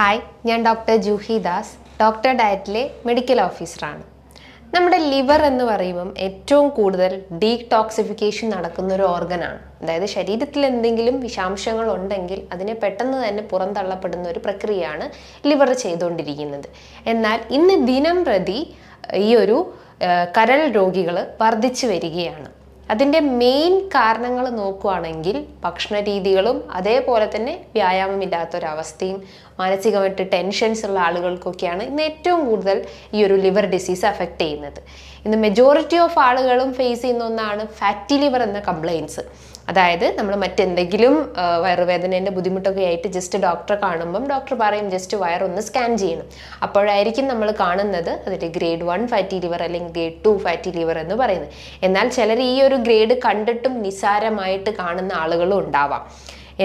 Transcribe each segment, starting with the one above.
Hi ഞാൻ doctor Juhi Das. Doctor ഡയറ്റിലെ medical ഓഫീസറാണ് നമ്മുടെ ലിവർ എന്ന് പറയുമ്പം ഏറ്റവും കൂടുതൽ ഡീടോക്സിഫിക്കേഷൻ നടക്കുന്ന ഒരു ഓർഗനാണ് അതായത് ശരീരത്തിൽ എന്തെങ്കിലും വിഷാംശങ്ങൾ ഉണ്ടെങ്കിൽ അതിനെ പെട്ടെന്ന് തന്നെ പുറന്തള്ളപ്പെടുന്ന ഒരു പ്രക്രിയയാണ് ലിവർ ചെയ്തുകൊണ്ടിരിക്കുന്നത്. എന്നാൽ ഇന്ന് ദിനം പ്രതി ഈ ഒരു കരൾ രോഗികൾ വർദ്ധിച്ചു വരികയാണ്. അതിന്റെ മെയിൻ കാരണങ്ങൾ നോക്കുകയാണെങ്കിൽ ഭക്ഷണ രീതികളും അതേപോലെ തന്നെ വ്യായാമമില്ലാത്തൊരവസ്ഥയും മാനസികമായിട്ട് ടെൻഷൻസ് ഉള്ള ആളുകൾക്കൊക്കെയാണ് ഇന്ന് ഏറ്റവും കൂടുതൽ ഈ ഒരു ലിവർ ഡിസീസ് അഫക്റ്റ് ചെയ്യുന്നത്. ഇന്ന് മെജോറിറ്റി ഓഫ് ആളുകളും ഫേസ് ചെയ്യുന്ന ഒന്നാണ് ഫാറ്റി ലിവർ എന്ന കംപ്ലയിൻസ് അതായത് നമ്മൾ മറ്റെന്തെങ്കിലും വയറുവേദനേന്റെ ബുദ്ധിമുട്ടൊക്കെ ആയിട്ട് ജസ്റ്റ് ഡോക്ടറെ കാണുമ്പം ഡോക്ടർ പറയും ജസ്റ്റ് വയറൊന്ന് സ്കാൻ ചെയ്യണം. അപ്പോഴായിരിക്കും നമ്മൾ കാണുന്നത് അതിൽ ഗ്രേഡ് വൺ ഫാറ്റി ലിവർ അല്ലെങ്കിൽ ഗ്രേഡ് ടു ഫാറ്റി ലിവർ എന്ന് പറയുന്നത്. എന്നാൽ ചിലർ ഈ ഒരു ഗ്രേഡ് കണ്ടിട്ടും നിസാരമായിട്ട് കാണുന്ന ആളുകളും ഉണ്ടാവാം.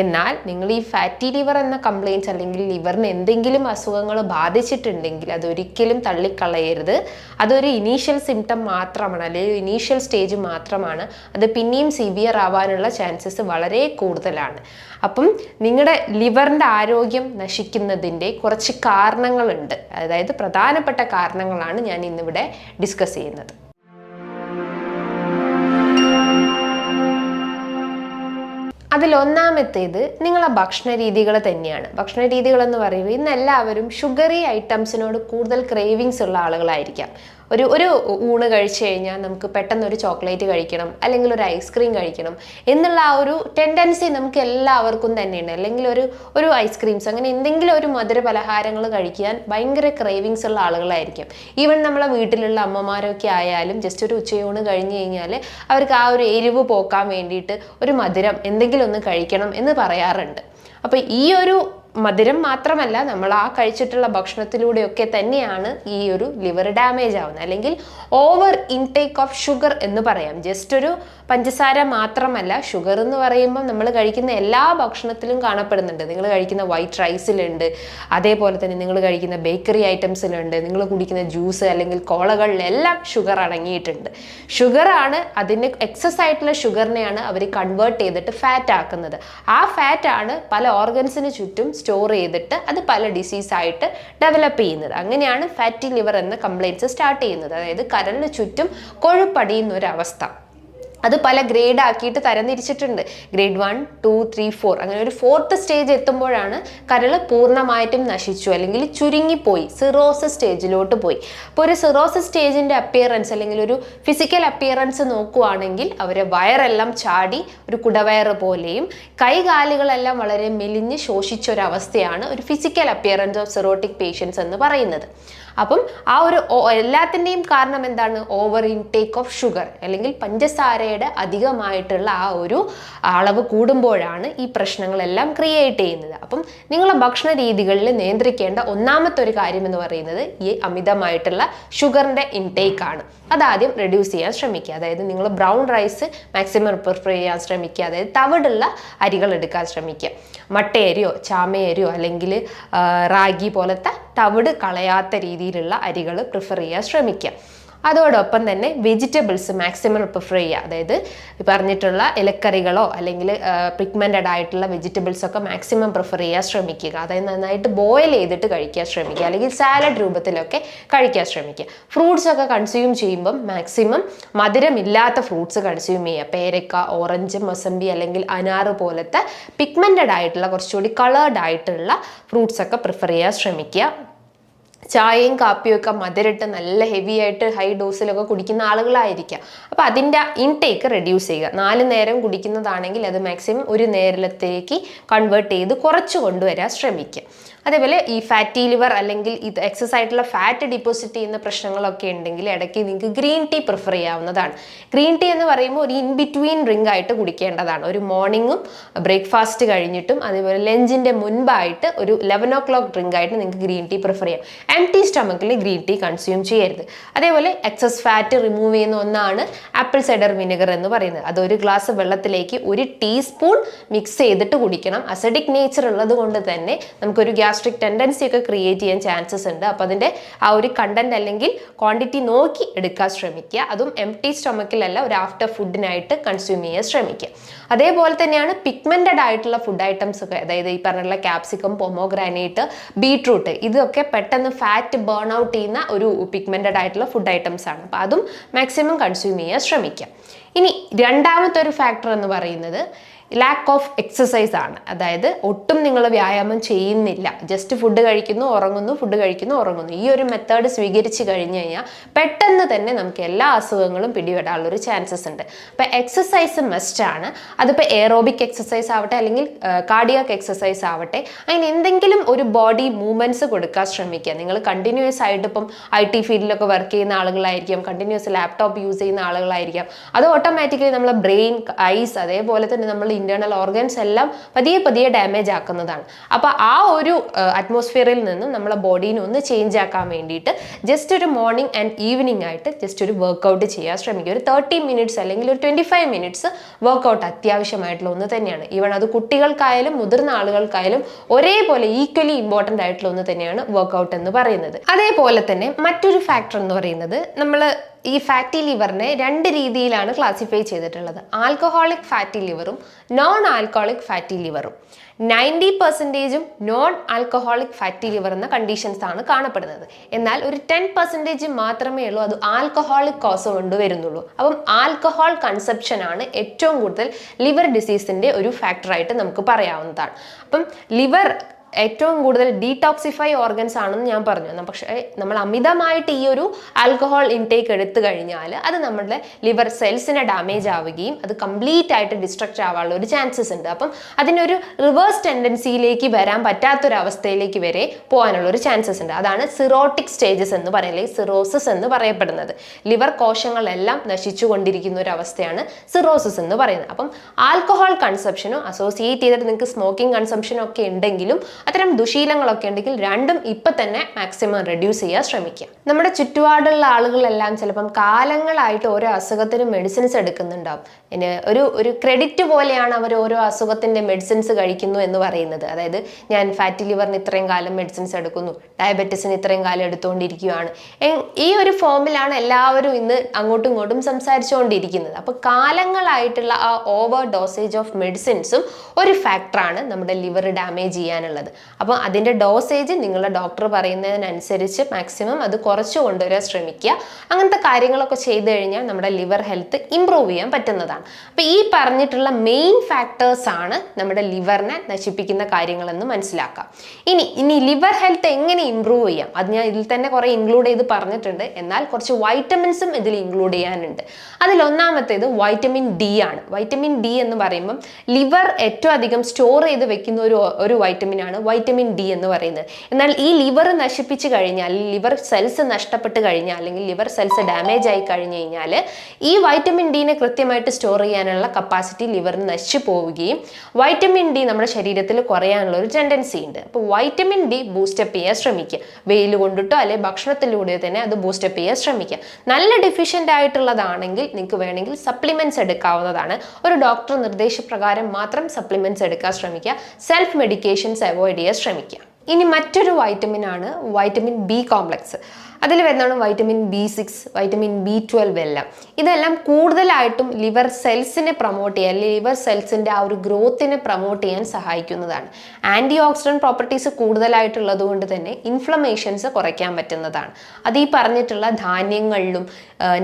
എന്നാൽ നിങ്ങൾ ഈ ഫാറ്റി ലിവർ എന്ന കംപ്ലയിന്റ് അല്ലെങ്കിൽ ലിവറിന് എന്തെങ്കിലും അസുഖങ്ങൾ ബാധിച്ചിട്ടുണ്ടെങ്കിൽ അതൊരിക്കലും തള്ളിക്കളയരുത്. അതൊരു ഇനീഷ്യൽ സിംറ്റം മാത്രമാണ് അല്ലെങ്കിൽ ഇനീഷ്യൽ സ്റ്റേജ് മാത്രമാണ്. അത് പിന്നെയും സിവിയർ ആവാനുള്ള ചാൻസസ് വളരെ കൂടുതലാണ്. അപ്പം നിങ്ങളുടെ ലിവറിന്റെ ആരോഗ്യം നശിക്കുന്നതിന്റെ കുറച്ച് കാരണങ്ങളുണ്ട്. അതായത് പ്രധാനപ്പെട്ട കാരണങ്ങളാണ് ഞാൻ ഇന്നിവിടെ ഡിസ്കസ് ചെയ്യുന്നത്. അതിൽ ഒന്നാമത്തേത് നിങ്ങളെ ഭക്ഷണ രീതികൾ തന്നെയാണ്. ഭക്ഷണ രീതികൾ എന്ന് പറയുമ്പോൾ ഇന്ന് എല്ലാവരും ഷുഗറി ഐറ്റംസിനോട് കൂടുതൽ ക്രേവിങ്സ് ഉള്ള ആളുകളായിരിക്കാം. ഒരു ഒരു ഊണ് കഴിച്ചു കഴിഞ്ഞാൽ നമുക്ക് പെട്ടെന്ന് ഒരു ചോക്ലേറ്റ് കഴിക്കണം അല്ലെങ്കിൽ ഒരു ഐസ്ക്രീം കഴിക്കണം എന്നുള്ള ആ ഒരു ടെൻഡൻസി നമുക്ക് എല്ലാവർക്കും തന്നെയുണ്ട്. അല്ലെങ്കിൽ ഒരു ഒരു ഐസ്ക്രീംസ് അങ്ങനെ എന്തെങ്കിലും ഒരു മധുര പലഹാരങ്ങൾ കഴിക്കാൻ ഭയങ്കര ക്രേവിങ്സ് ഉള്ള ആളുകളായിരിക്കും. ഈവൻ നമ്മളെ വീട്ടിലുള്ള അമ്മമാരൊക്കെ ആയാലും ജസ്റ്റ് ഒരു ഉച്ചയൂണ് കഴിഞ്ഞ് കഴിഞ്ഞാൽ അവർക്ക് ആ ഒരു എരിവ് പോക്കാൻ വേണ്ടിയിട്ട് ഒരു മധുരം എന്തെങ്കിലും ഒന്ന് കഴിക്കണം എന്ന് പറയാറുണ്ട്. അപ്പോൾ ഈ ഒരു മധുരം മാത്രമല്ല നമ്മൾ ആ കഴിച്ചിട്ടുള്ള ഭക്ഷണത്തിലൂടെയൊക്കെ തന്നെയാണ് ഈ ഒരു ലിവർ ഡാമേജ് ആവുന്നത്. അല്ലെങ്കിൽ ഓവർ ഇൻടേക്ക് ഓഫ് ഷുഗർ എന്ന് പറയാം. ജസ്റ്റ് ഒരു പഞ്ചസാര മാത്രമല്ല ഷുഗർ എന്ന് പറയുമ്പോൾ നമ്മൾ കഴിക്കുന്ന എല്ലാ ഭക്ഷണത്തിലും കാണപ്പെടുന്നുണ്ട്. നിങ്ങൾ കഴിക്കുന്ന വൈറ്റ് റൈസിലുണ്ട് അതേപോലെ തന്നെ നിങ്ങൾ കഴിക്കുന്ന ബേക്കറി ഐറ്റംസിലുണ്ട് നിങ്ങൾ കുടിക്കുന്ന ജ്യൂസ് അല്ലെങ്കിൽ കോളകളിലെല്ലാം ഷുഗർ അടങ്ങിയിട്ടുണ്ട്. ഷുഗറാണ് അതിന് എക്സസ് ആയിട്ടുള്ള ഷുഗറിനെയാണ് അവർ കൺവേർട്ട് ചെയ്തിട്ട് ഫാറ്റ് ആക്കുന്നത്. ആ ഫാറ്റ് ആണ് പല ഓർഗൻസിന് ചുറ്റും സ്റ്റോർ ചെയ്തിട്ട് അത് പല ഡിസീസായിട്ട് ഡെവലപ്പ് ചെയ്യുന്നത്. അങ്ങനെയാണ് ഫാറ്റി ലിവർ എന്ന കംപ്ലയിൻസ് സ്റ്റാർട്ട് ചെയ്യുന്നത്. അതായത് കരളിന് ചുറ്റും കൊഴുപ്പടിയുന്ന ഒരു അവസ്ഥ. അത് പല ഗ്രേഡ് ആക്കിയിട്ട് തരംതിരിച്ചിട്ടുണ്ട്. Grade one two three four അങ്ങനെ ഒരു ഫോർത്ത് സ്റ്റേജ് എത്തുമ്പോഴാണ് കരൾ പൂർണമായിട്ടും നശിച്ചു അല്ലെങ്കിൽ ചുരുങ്ങിപ്പോയി സിറോസ് സ്റ്റേജിലോട്ട് പോയി. അപ്പോൾ ഒരു സിറോസ് സ്റ്റേജിന്റെ അപ്പിയറൻസ് അല്ലെങ്കിൽ ഒരു ഫിസിക്കൽ അപ്പിയറൻസ് നോക്കുവാണെങ്കിൽ അവരെ വയറെല്ലാം ചാടി ഒരു കുടവയറ് പോലെയും കൈകാലുകളെല്ലാം വളരെ മെലിഞ്ഞ് ശോഷിച്ച ഒരു അവസ്ഥയാണ് ഒരു physical appearance of cirrhotic patients എന്ന് പറയുന്നത്. അപ്പം ആ ഒരു എല്ലാത്തിന്റെയും കാരണം എന്താണ്? ഓവർ ഇൻടേക്ക് ഓഫ് ഷുഗർ അല്ലെങ്കിൽ പഞ്ചസാരയുടെ അധികമായിട്ടുള്ള ആ ഒരു അളവ് കൂടുമ്പോഴാണ് ഈ പ്രശ്നങ്ങളെല്ലാം ക്രിയേറ്റ് ചെയ്യുന്നത്. അപ്പം നിങ്ങളെ ഭക്ഷണ രീതികളിൽ നിയന്ത്രിക്കേണ്ട ഒന്നാമത്തെ ഒരു കാര്യം എന്ന് പറയുന്നത് ഈ അമിതമായിട്ടുള്ള ഷുഗറിന്റെ ഇൻടേക്ക് ആണ്. അതാദ്യം റെഡ്യൂസ് ചെയ്യാൻ ശ്രമിക്കുക. അതായത് നിങ്ങൾ ബ്രൗൺ റൈസ് മാക്സിമം പ്രിഫർ ചെയ്യാൻ ശ്രമിക്കുക. അതായത് തവിടുള്ള അരികൾ എടുക്കാൻ ശ്രമിക്കുക. മട്ടയരിയോ ചാമയരിയോ അല്ലെങ്കിൽ റാഗി പോലത്തെ തവിട് കളയാത്ത രീതിയിലുള്ള അരികൾ പ്രിഫർ ചെയ്യാൻ ശ്രമിക്കുക. അതോടൊപ്പം തന്നെ വെജിറ്റബിൾസ് മാക്സിമം പ്രിഫർ ചെയ്യുക. അതായത് പറഞ്ഞിട്ടുള്ള ഇലക്കറികളോ അല്ലെങ്കിൽ പിഗ്മെന്റഡ് ആയിട്ടുള്ള വെജിറ്റബിൾസ് ഒക്കെ മാക്സിമം പ്രിഫർ ചെയ്യാൻ ശ്രമിക്കുക. അതായത് നന്നായിട്ട് ബോയിൽ ചെയ്തിട്ട് കഴിക്കാൻ ശ്രമിക്കുക. അല്ലെങ്കിൽ സാലഡ് രൂപത്തിലൊക്കെ കഴിക്കാൻ ശ്രമിക്കുക. ഫ്രൂട്ട്സ് ഒക്കെ കൺസ്യൂം ചെയ്യുമ്പം മാക്സിമം മധുരമില്ലാത്ത ഫ്രൂട്ട്സ് കൺസ്യൂം ചെയ്യുക. പേരക്ക ഓറഞ്ച് മൊസമ്പി അല്ലെങ്കിൽ അനാറ് പോലത്തെ പിഗ്മെന്റഡ് ആയിട്ടുള്ള കുറച്ചുകൂടി കളേർഡ് ആയിട്ടുള്ള ഫ്രൂട്ട്സ് ഒക്കെ പ്രിഫർ ചെയ്യാൻ ശ്രമിക്കുക. ചായയും കാപ്പിയും ഒക്കെ മധുരിട്ട് നല്ല ഹെവി ആയിട്ട് ഹൈ ഡോസിലൊക്കെ കുടിക്കുന്ന ആളുകളായിരിക്കാം. അപ്പോൾ അതിന്റെ ഇൻടേക്ക് റെഡ്യൂസ് ചെയ്യുക. നാല് നേരം കുടിക്കുന്നതാണെങ്കിൽ അത് മാക്സിമം ഒരു നേരത്തേക്ക് കൺവേർട്ട് ചെയ്ത് കുറച്ച് കൊണ്ടുവരാൻ ശ്രമിക്കുക. അതേപോലെ ഈ ഫാറ്റി ലിവർ അല്ലെങ്കിൽ ഇത് എക്സസ് ആയിട്ടുള്ള ഫാറ്റ് ഡിപ്പോസിറ്റ് ചെയ്യുന്ന പ്രശ്നങ്ങളൊക്കെ ഉണ്ടെങ്കിൽ ഇടയ്ക്ക് നിങ്ങൾക്ക് ഗ്രീൻ ടീ പ്രിഫർ ചെയ്യാവുന്നതാണ്. ഗ്രീൻ ടീ എന്ന് പറയുമ്പോൾ ഒരു ഇൻ ബിറ്റ്വീൻ ഡ്രിങ്ക് ആയിട്ട് കുടിക്കേണ്ടതാണ്. ഒരു മോർണിംഗും ബ്രേക്ക്ഫാസ്റ്റ് കഴിഞ്ഞിട്ടും അതേപോലെ ലഞ്ചിന്റെ മുൻപായിട്ട് ഒരു ലെവൻ ഓ ക്ലോക്ക് ഡ്രിങ്ക് ആയിട്ട് നിങ്ങൾക്ക് ഗ്രീൻ ടീ പ്രിഫർ ചെയ്യാം. എം ടി സ്റ്റമക്കിൽ ഗ്രീൻ ടീ കൺസ്യൂം ചെയ്യരുത്. അതേപോലെ എക്സസ് ഫാറ്റ് റിമൂവ് ചെയ്യുന്ന ഒന്നാണ് ആപ്പിൾ സൈഡർ വിനെഗർ എന്ന് പറയുന്നത്. അത് ഒരു ഗ്ലാസ് വെള്ളത്തിലേക്ക് ഒരു ടീസ്പൂൺ മിക്സ് ചെയ്തിട്ട് കുടിക്കണം. അസഡിക് നേച്ചർ ഉള്ളത് കൊണ്ട് തന്നെ നമുക്കൊരു ഗ്യാസ് ഗ്യാസ്ട്രിക് ടെൻഡൻസി ഒക്കെ ക്രിയേറ്റ് ചെയ്യാൻ ചാൻസസ് ഉണ്ട്. അപ്പോൾ അതിന്റെ ആ ഒരു കണ്ടന്റ് അല്ലെങ്കിൽ ക്വാണ്ടിറ്റി നോക്കി എടുക്കാൻ ശ്രമിക്കുക. അതും എം ടി സ്റ്റൊമക്കിലല്ല ഒരു ആഫ്റ്റർ ഫുഡിനായിട്ട് കൺസ്യൂം ചെയ്യാൻ ശ്രമിക്കുക. അതേപോലെ തന്നെയാണ് പിഗ്മെന്റഡ് ആയിട്ടുള്ള ഫുഡ് ഐറ്റംസ് ഒക്കെ അതായത് ഈ പറഞ്ഞുള്ള ക്യാപ്സിക്കം പൊമോഗ്രാനൈറ്റ് ബീട്രൂട്ട് ഇതൊക്കെ പെട്ടെന്ന് ഫാറ്റ് ബേൺ ഔട്ട് ചെയ്യുന്ന ഒരു പിഗ്മെന്റഡ് ആയിട്ടുള്ള ഫുഡ് ഐറ്റംസ് ആണ്. അപ്പോൾ അതും മാക്സിമം കൺസ്യൂം ചെയ്യാൻ ശ്രമിക്കുക. ഇനി രണ്ടാമത്തെ ഒരു ഫാക്ടർ എന്ന് പറയുന്നത് ലാക്ക് ഓഫ് എക്സസൈസ് ആണ്. അതായത് ഒട്ടും നിങ്ങൾ വ്യായാമം ചെയ്യുന്നില്ല. ജസ്റ്റ് ഫുഡ് കഴിക്കുന്നു ഉറങ്ങുന്നു ഫുഡ് കഴിക്കുന്നു ഉറങ്ങുന്നു. ഈ ഒരു മെത്തേഡ് സ്വീകരിച്ച് കഴിഞ്ഞ് കഴിഞ്ഞാൽ പെട്ടെന്ന് തന്നെ നമുക്ക് എല്ലാ അസുഖങ്ങളും പിടിപെടാനുള്ളൊരു ചാൻസസ് ഉണ്ട്. അപ്പോൾ എക്സസൈസ് മസ്റ്റ് ആണ്. അതിപ്പോൾ എയറോബിക് എക്സസൈസ് ആവട്ടെ അല്ലെങ്കിൽ കാർഡിയാക് എക്സസൈസ് ആവട്ടെ അതിന് എന്തെങ്കിലും ഒരു ബോഡി മൂവ്മെന്റ്സ് കൊടുക്കാൻ ശ്രമിക്കുക. നിങ്ങൾ കണ്ടിന്യൂസ് ആയിട്ട് ഇപ്പം ഐ ടി ഫീൽഡിലൊക്കെ വർക്ക് ചെയ്യുന്ന ആളുകളായിരിക്കാം കണ്ടിന്യൂസ് ലാപ്ടോപ്പ് യൂസ് ചെയ്യുന്ന ആളുകളായിരിക്കാം. അത് ഓട്ടോമാറ്റിക്കലി നമ്മളെ ബ്രെയിൻ ഐസ് അതേപോലെ തന്നെ നമ്മൾ ഇന്റേണൽ ഓർഗൻസ് എല്ലാം പതിയെ പതിയെ ഡാമേജ് ആക്കുന്നതാണ്. അപ്പോൾ ആ ഒരു അറ്റ്മോസ്ഫിയറിൽ നിന്നും നമ്മളെ ബോഡീനെ ഒന്ന് ചേഞ്ച് ആക്കാൻ വേണ്ടിയിട്ട് ജസ്റ്റ് ഒരു മോർണിംഗ് ആൻഡ് ഈവനിങ് ആയിട്ട് ജസ്റ്റ് ഒരു വർക്കൗട്ട് ചെയ്യാൻ ശ്രമിക്കുക. ഒരു തേർട്ടി മിനിറ്റ്സ് അല്ലെങ്കിൽ ഒരു ട്വന്റി ഫൈവ് മിനിറ്റ്സ് വർക്കൗട്ട് അത്യാവശ്യമായിട്ടുള്ള ഒന്ന് തന്നെയാണ്. ഈവൺ അത് കുട്ടികൾക്കായാലും മുതിർന്ന ആളുകൾക്കായാലും ഒരേപോലെ ഈക്വലി ഇമ്പോർട്ടന്റ് ആയിട്ടുള്ള ഒന്ന് തന്നെയാണ് വർക്കൗട്ട് എന്ന് പറയുന്നത്. അതേപോലെ തന്നെ മറ്റൊരു ഫാക്ടർ എന്ന് പറയുന്നത് നമ്മൾ ഈ ഫാറ്റി ലിവറിനെ രണ്ട് രീതിയിലാണ് ക്ലാസിഫൈ ചെയ്തിട്ടുള്ളത്. ആൽക്കഹോളിക് ഫാറ്റി ലിവറും നോൺ ആൽക്കഹോളിക് ഫാറ്റി ലിവറും നയന്റി പെർസെന്റേജും നോൺ ആൽക്കഹോളിക് ഫാറ്റി ലിവർ എന്ന കണ്ടീഷൻസ് ആണ് കാണപ്പെടുന്നത്. എന്നാൽ ഒരു ടെൻ പെർസെന്റേജ് മാത്രമേ ഉള്ളൂ അത് ആൽക്കഹോളിക് കോസ് കൊണ്ട് വരുന്നുള്ളൂ അപ്പം ആൽക്കഹോൾ കൺസെപ്ഷൻ ആണ് ഏറ്റവും കൂടുതൽ ലിവർ ഡിസീസിന്റെ ഒരു ഫാക്ടറായിട്ട് നമുക്ക് പറയാവുന്നതാണ്. അപ്പം ലിവർ ഏറ്റവും കൂടുതൽ ഡീടോക്സിഫൈ ഓർഗൻസ് ആണെന്ന് ഞാൻ പറഞ്ഞു പക്ഷേ നമ്മൾ അമിതമായിട്ട് ഈ ഒരു ആൽക്കഹോൾ ഇൻടേക്ക് എടുത്തു കഴിഞ്ഞാൽ അത് നമ്മുടെ ലിവർ സെൽസിനെ ഡാമേജ് ആവുകയും അത് കംപ്ലീറ്റ് ആയിട്ട് ഡിസ്ട്രക്റ്റ് ആവാനുള്ള ഒരു ചാൻസസ് ഉണ്ട്. അപ്പം അതിനൊരു റിവേഴ്സ് ടെൻഡൻസിയിലേക്ക് വരാൻ പറ്റാത്തൊരവസ്ഥയിലേക്ക് വരെ പോകാനുള്ള ഒരു ചാൻസസ് ഉണ്ട്. അതാണ് സിറോട്ടിക് സ്റ്റേജസ് എന്ന് പറയുന്നത് സിറോസിസ് എന്ന് പറയപ്പെടുന്നത്. ലിവർ കോശങ്ങളെല്ലാം നശിച്ചു കൊണ്ടിരിക്കുന്ന ഒരു അവസ്ഥയാണ് സിറോസിസ് എന്ന് പറയുന്നത്. അപ്പം ആൽക്കഹോൾ കൺസപ്ഷനോ അസോസിയേറ്റ് ചെയ്തിട്ട് നിങ്ങൾക്ക് സ്മോക്കിംഗ് കൺസംഷനും ഒക്കെ ഉണ്ടെങ്കിലും അത്തരം ദുശീലങ്ങളൊക്കെ ഉണ്ടെങ്കിൽ രണ്ടും ഇപ്പം തന്നെ മാക്സിമം റെഡ്യൂസ് ചെയ്യാൻ ശ്രമിക്കുക. നമ്മുടെ ചുറ്റുപാടുള്ള ആളുകളെല്ലാം ചിലപ്പം കാലങ്ങളായിട്ട് ഓരോ അസുഖത്തിനും മെഡിസിൻസ് എടുക്കുന്നുണ്ടാവും. ഇനി ഒരു ഒരു ക്രെഡിറ്റ് പോലെയാണ് അവർ ഓരോ അസുഖത്തിന്റെ മെഡിസിൻസ് കഴിക്കുന്നു എന്ന് പറയുന്നത്. അതായത് ഞാൻ ഫാറ്റി ലിവറിന് ഇത്രയും കാലം മെഡിസിൻസ് എടുക്കുന്നു ഡയബറ്റീസിന് ഇത്രയും കാലം എടുത്തുകൊണ്ടിരിക്കുകയാണ്. ഈ ഒരു ഫോമിലാണ് എല്ലാവരും ഇന്ന് അങ്ങോട്ടും ഇങ്ങോട്ടും സംസാരിച്ചുകൊണ്ടിരിക്കുന്നത്. അപ്പോൾ കാലങ്ങളായിട്ടുള്ള ആ ഓവർ ഡോസേജ് ഓഫ് മെഡിസിൻസും ഒരു ഫാക്ടറാണ് നമ്മുടെ ലിവർ ഡാമേജ് ചെയ്യാനുള്ളത്. അപ്പോൾ അതിന്റെ ഡോസേജ് നിങ്ങളുടെ ഡോക്ടർ പറയുന്നതിനനുസരിച്ച് മാക്സിമം അത് കുറച്ച് കൊണ്ടുവരാൻ ശ്രമിക്കുക. അങ്ങനത്തെ കാര്യങ്ങളൊക്കെ ചെയ്തു കഴിഞ്ഞാൽ നമ്മുടെ ലിവർ ഹെൽത്ത് ഇമ്പ്രൂവ് ചെയ്യാൻ പറ്റുന്നതാണ്. അപ്പോൾ ഈ പറഞ്ഞിട്ടുള്ള മെയിൻ ഫാക്ടേഴ്സ് ആണ് നമ്മുടെ ലിവറിനെ നശിപ്പിക്കുന്ന കാര്യങ്ങളെന്ന് മനസ്സിലാക്കാം. ഇനി ഇനി ലിവർ ഹെൽത്ത് എങ്ങനെ ഇമ്പ്രൂവ് ചെയ്യാം? അത് ഞാൻ ഇതിൽ തന്നെ കുറേ ഇൻക്ലൂഡ് ചെയ്ത് പറഞ്ഞിട്ടുണ്ട്. എന്നാൽ കുറച്ച് വൈറ്റമിൻസും ഇതിൽ ഇൻക്ലൂഡ് ചെയ്യാനുണ്ട്. അതിലൊന്നാമത്തേത് വൈറ്റമിൻ ഡി ആണ്. വൈറ്റമിൻ ഡി എന്ന് പറയുമ്പം ലിവർ ഏറ്റവും അധികം സ്റ്റോർ ചെയ്ത് വെക്കുന്ന ഒരു ഒരു വൈറ്റമിൻ ആണ് വൈറ്റമിൻ ഡി എന്ന് പറയുന്നത്. എന്നാൽ ഈ ലിവർ നശിപ്പിച്ച് കഴിഞ്ഞാൽ ലിവർ സെൽസ് നഷ്ടപ്പെട്ട് കഴിഞ്ഞാൽ അല്ലെങ്കിൽ ലിവർ സെൽസ് ഡാമേജ് ആയി കഴിഞ്ഞു കഴിഞ്ഞാൽ ഈ വൈറ്റമിൻ ഡിനെ കൃത്യമായിട്ട് സ്റ്റോർ ചെയ്യാനുള്ള കപ്പാസിറ്റി ലിവറിന് നശിച്ചു പോവുകയും വൈറ്റമിൻ ഡി നമ്മുടെ ശരീരത്തിൽ കുറയാനുള്ള ഒരു ടെൻഡൻസി ഉണ്ട്. അപ്പോൾ വൈറ്റമിൻ ഡി ബൂസ്റ്റപ്പ് ചെയ്യാൻ ശ്രമിക്കുക. വെയിൽ കൊണ്ടിട്ടോ അല്ലെങ്കിൽ ഭക്ഷണത്തിലൂടെ തന്നെ അത് ബൂസ്റ്റപ്പ് ചെയ്യാൻ ശ്രമിക്കുക. നല്ല ഡെഫിഷ്യന്റ് ആയിട്ടുള്ളതാണെങ്കിൽ നിങ്ങൾക്ക് വേണമെങ്കിൽ സപ്ലിമെന്റ്സ് എടുക്കാവുന്നതാണ്. ഒരു ഡോക്ടർ നിർദ്ദേശപ്രകാരം മാത്രം സപ്ലിമെന്റ്സ് എടുക്കാൻ ശ്രമിക്കുക. സെൽഫ് മെഡിക്കേഷൻസ് അവോയ്ഡ് ചെയ്യാൻ ശ്രമിക്കുക. ഇനി മറ്റൊരു വൈറ്റമിൻ ആണ് വൈറ്റമിൻ ബി കോംപ്ലക്സ് അതിൽ വരുന്നതാണ് vitamin B six vitamin B twelve എല്ലാം. ഇതെല്ലാം കൂടുതലായിട്ടും ലിവർ സെൽസിനെ പ്രൊമോട്ട് ചെയ്യാൻ ലിവർ സെൽസിന്റെ ആ ഒരു ഗ്രോത്തിനെ പ്രൊമോട്ട് ചെയ്യാൻ സഹായിക്കുന്നതാണ്. ആന്റി ഓക്സിഡന്റ് പ്രോപ്പർട്ടീസ് കൂടുതലായിട്ടുള്ളത് കൊണ്ട് തന്നെ ഇൻഫ്ലമേഷൻസ് കുറയ്ക്കാൻ പറ്റുന്നതാണ്. അത് ഈ പറഞ്ഞിട്ടുള്ള ധാന്യങ്ങളിലും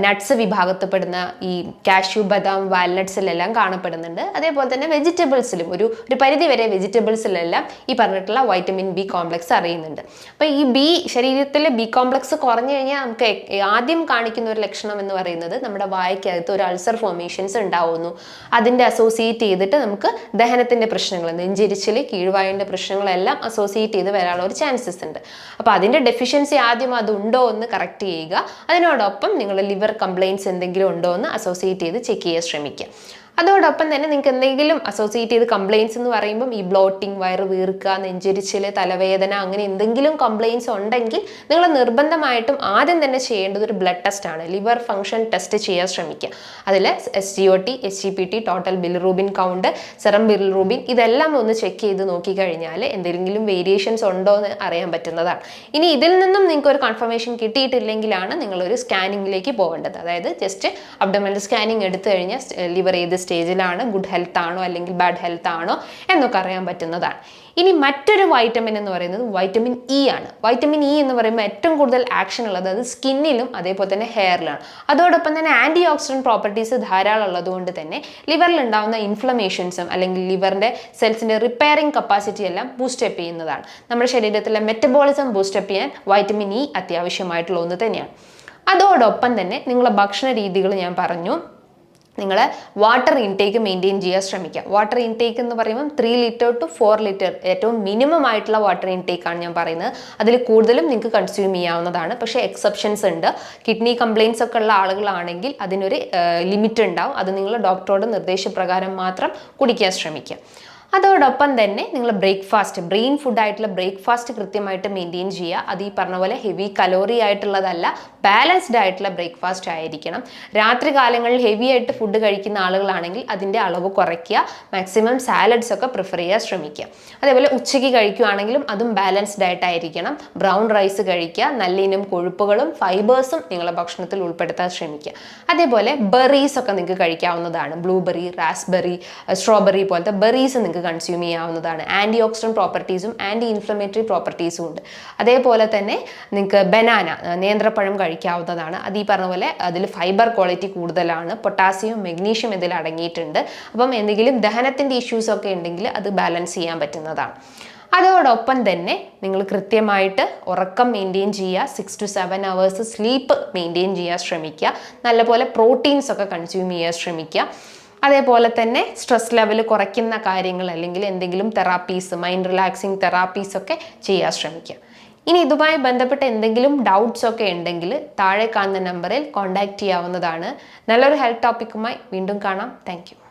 നട്ട്സ് വിഭാഗത്തിൽപ്പെടുന്ന ഈ കാഷ്യൂ ബദാം വാൽനട്ട്സിലെല്ലാം കാണപ്പെടുന്നുണ്ട്. അതേപോലെ തന്നെ വെജിറ്റബിൾസിലും ഒരു ഒരു പരിധി വരെ വെജിറ്റബിൾസിലെല്ലാം ഈ പറഞ്ഞിട്ടുള്ള വൈറ്റമിൻ ബി കോംപ്ലക്സ് അറിയുന്നുണ്ട്. അപ്പോൾ ഈ ബി ശരീരത്തിലെ ബി കോംപ്ലക്സ് കുറഞ്ഞു കഴിഞ്ഞാൽ നമുക്ക് ആദ്യം കാണിക്കുന്ന ഒരു ലക്ഷണം എന്ന് പറയുന്നത് നമ്മുടെ വായക്കകത്ത് ഒരു അൾസർ ഫോമേഷൻസ് ഉണ്ടാവുന്നു. അതിന്റെ അസോസിയേറ്റ് ചെയ്തിട്ട് നമുക്ക് ദഹനത്തിന്റെ പ്രശ്നങ്ങൾ നെഞ്ചിരിച്ചിൽ കീഴ്വായുവിന്റെ പ്രശ്നങ്ങളെല്ലാം അസോസിയേറ്റ് ചെയ്ത് വരാനുള്ള ഒരു ചാൻസസ് ഉണ്ട്. അപ്പോൾ അതിന്റെ ഡെഫിഷ്യൻസി ആദ്യം അതുണ്ടോ എന്ന് കറക്റ്റ് ചെയ്യുക. അതിനോടൊപ്പം നിങ്ങളുടെ ലിവർ കംപ്ലയിൻസ് എന്തെങ്കിലും ഉണ്ടോ എന്ന് അസോസിയേറ്റ് ചെയ്ത് ചെക്ക് ചെയ്യാൻ ശ്രമിക്കുക. അതോടൊപ്പം തന്നെ നിങ്ങൾക്ക് എന്തെങ്കിലും അസോസിയേറ്റ് ചെയ്ത് കംപ്ലയിൻസ് എന്ന് പറയുമ്പം ഈ ബ്ലോട്ടിംഗ് വയറ് വീർക്കുക നെഞ്ചരിച്ചിൽ തലവേദന അങ്ങനെ എന്തെങ്കിലും കംപ്ലയിൻസ് ഉണ്ടെങ്കിൽ നിങ്ങൾ നിർബന്ധമായിട്ടും ആദ്യം തന്നെ ചെയ്യേണ്ടത് ഒരു ബ്ലഡ് ടെസ്റ്റ് ആണ്. ലിവർ ഫംഗ്ഷൻ ടെസ്റ്റ് ചെയ്യാൻ ശ്രമിക്കുക. അതിൽ S G O T S G P T total bilirubin count serum bilirubin ഇതെല്ലാം ഒന്ന് ചെക്ക് ചെയ്ത് നോക്കിക്കഴിഞ്ഞാൽ എന്തെങ്കിലും വേരിയേഷൻസ് ഉണ്ടോ എന്ന് അറിയാൻ പറ്റുന്നതാണ്. ഇനി ഇതിൽ നിന്നും നിങ്ങൾക്ക് ഒരു കൺഫർമേഷൻ കിട്ടിയിട്ടില്ലെങ്കിലാണ് നിങ്ങളൊരു സ്കാനിങ്ങിലേക്ക് പോകേണ്ടത്. അതായത് ജസ്റ്റ് അബ്ഡമൽ സ്കാനിങ് എടുത്തു കഴിഞ്ഞാൽ ലിവർ ഏത് സ്റ്റേജിലാണ് ഗുഡ് ഹെൽത്ത് ആണോ അല്ലെങ്കിൽ ബാഡ് ഹെൽത്ത് ആണോ എന്നൊക്കെ അറിയാൻ പറ്റുന്നതാണ്. ഇനി മറ്റൊരു വൈറ്റമിൻ എന്ന് പറയുന്നത് വൈറ്റമിൻ ഇ ആണ്. വൈറ്റമിൻ ഇ എന്ന് പറയുമ്പോൾ ഏറ്റവും കൂടുതൽ ആക്ഷൻ ഉള്ളത് അത് സ്കിന്നിലും അതേപോലെ തന്നെ ഹെയറിലാണ് അതോടൊപ്പം തന്നെ ആന്റി ഓക്സിഡന്റ് പ്രോപ്പർട്ടീസ് ധാരാളം ഉള്ളതുകൊണ്ട് തന്നെ ലിവറിൽ ഉണ്ടാകുന്ന ഇൻഫ്ലമേഷൻസും അല്ലെങ്കിൽ ലിവറിന്റെ സെൽസിന്റെ റിപ്പയറിംഗ് കപ്പാസിറ്റി എല്ലാം ബൂസ്റ്റപ്പ് ചെയ്യുന്നതാണ്. നമ്മുടെ ശരീരത്തിലെ മെറ്റബോളിസം ബൂസ്റ്റപ്പ് ചെയ്യാൻ വൈറ്റമിൻ ഇ അത്യാവശ്യമായിട്ടുള്ള ഒന്ന് തന്നെയാണ്. അതോടൊപ്പം തന്നെ നിങ്ങളുടെ ഭക്ഷണ രീതികൾ ഞാൻ പറഞ്ഞു. നിങ്ങൾ വാട്ടർ ഇൻടേക്ക് മെയിന്റെയിൻ ചെയ്യാൻ ശ്രമിക്കുക വാട്ടർ ഇൻടേക്ക് എന്ന് പറയുമ്പം three litre two four litre ഏറ്റവും മിനിമം ആയിട്ടുള്ള വാട്ടർ ഇൻടേക്ക് ആണ് ഞാൻ പറയുന്നത്. അതിൽ കൂടുതലും നിങ്ങൾക്ക് കൺസ്യൂം ചെയ്യാവുന്നതാണ്. പക്ഷേ എക്സെപ്ഷൻസ് ഉണ്ട്. കിഡ്നി കംപ്ലയിൻസ് ഒക്കെ ഉള്ള ആളുകളാണെങ്കിൽ അതിനൊരു ലിമിറ്റ് ഉണ്ടാവും. അത് നിങ്ങൾ ഡോക്ടറോട് നിർദ്ദേശപ്രകാരം മാത്രം കുടിക്കാൻ ശ്രമിക്കുക അതോടൊപ്പം തന്നെ നിങ്ങൾ ബ്രേക്ക്ഫാസ്റ്റ് ബ്രെയിൻ ഫുഡ് ആയിട്ടുള്ള ബ്രേക്ക്ഫാസ്റ്റ് കൃത്യമായിട്ട് മെയിന്റെയിൻ ചെയ്യുക. അത് ഈ പറഞ്ഞ പോലെ ഹെവി കലോറി ആയിട്ടുള്ളതല്ല ബാലൻസ്ഡ് ആയിട്ടുള്ള ബ്രേക്ക്ഫാസ്റ്റ് ആയിരിക്കണം. രാത്രി കാലങ്ങളിൽ ഹെവി ആയിട്ട് ഫുഡ് കഴിക്കുന്ന ആളുകളാണെങ്കിൽ അതിന്റെ അളവ് കുറയ്ക്കുക. മാക്സിമം സാലഡ്സ് ഒക്കെ പ്രിഫർ ചെയ്യാൻ ശ്രമിക്കുക. അതേപോലെ ഉച്ചയ്ക്ക് കഴിക്കുകയാണെങ്കിലും അതും ബാലൻസ്ഡ് ആയിട്ടായിരിക്കണം. ബ്രൗൺ റൈസ് കഴിക്കുക. നല്ല ഇനം കൊഴുപ്പുകളും ഫൈബേഴ്സും നിങ്ങളുടെ ഭക്ഷണത്തിൽ ഉൾപ്പെടുത്താൻ ശ്രമിക്കുക. അതേപോലെ ബെറീസ് ഒക്കെ നിങ്ങൾക്ക് കഴിക്കാവുന്നതാണ്. ബ്ലൂബെറി റാസ്ബെറി സ്ട്രോബെറി പോലത്തെ ബെറീസ് നിങ്ങൾക്ക് കൺസ്യൂം ചെയ്യാവുന്നതാണ്. ആന്റി ഓക്സിഡൻ പ്രോപ്പർട്ടീസും ആന്റി ഇൻഫ്ലമേറ്ററി പ്രോപ്പർട്ടീസും ഉണ്ട്. അതേപോലെ തന്നെ നിങ്ങൾക്ക് ബനാന നേന്ത്രപ്പഴം കഴിക്കാവുന്നതാണ്. അത് ഈ പറഞ്ഞ പോലെ അതിൽ ഫൈബർ ക്വാളിറ്റി കൂടുതലാണ്. പൊട്ടാസ്യം മെഗ്നീഷ്യം ഇതിൽ അടങ്ങിയിട്ടുണ്ട്. അപ്പം എന്തെങ്കിലും ദഹനത്തിന്റെ ഇഷ്യൂസ് ഒക്കെ ഉണ്ടെങ്കിൽ അത് ബാലൻസ് ചെയ്യാൻ പറ്റുന്നതാണ്. അതോടൊപ്പം തന്നെ നിങ്ങൾ കൃത്യമായിട്ട് ഉറക്കം മെയിന്റെയിൻ ചെയ്യുക. Six to seven hours sleep maintain ചെയ്യാൻ ശ്രമിക്കുക. നല്ലപോലെ പ്രോട്ടീൻസ് ഒക്കെ കൺസ്യൂം ചെയ്യാൻ ശ്രമിക്കുക. അതേപോലെ തന്നെ സ്ട്രെസ് ലെവൽ കുറയ്ക്കുന്ന കാര്യങ്ങൾ അല്ലെങ്കിൽ എന്തെങ്കിലും തെറാപ്പീസ് മൈൻഡ് റിലാക്സിങ് തെറാപ്പീസ് ഒക്കെ ചെയ്യാൻ ശ്രമിക്കുക. ഇനി ഇതുമായി ബന്ധപ്പെട്ട എന്തെങ്കിലും ഡൗട്ട്സ് ഒക്കെ ഉണ്ടെങ്കിൽ താഴെ കാണുന്ന നമ്പറിൽ കോൺടാക്റ്റ് ചെയ്യാവുന്നതാണ്. നല്ലൊരു ഹെൽത്ത് ടോപ്പിക്കുമായി വീണ്ടും കാണാം. താങ്ക്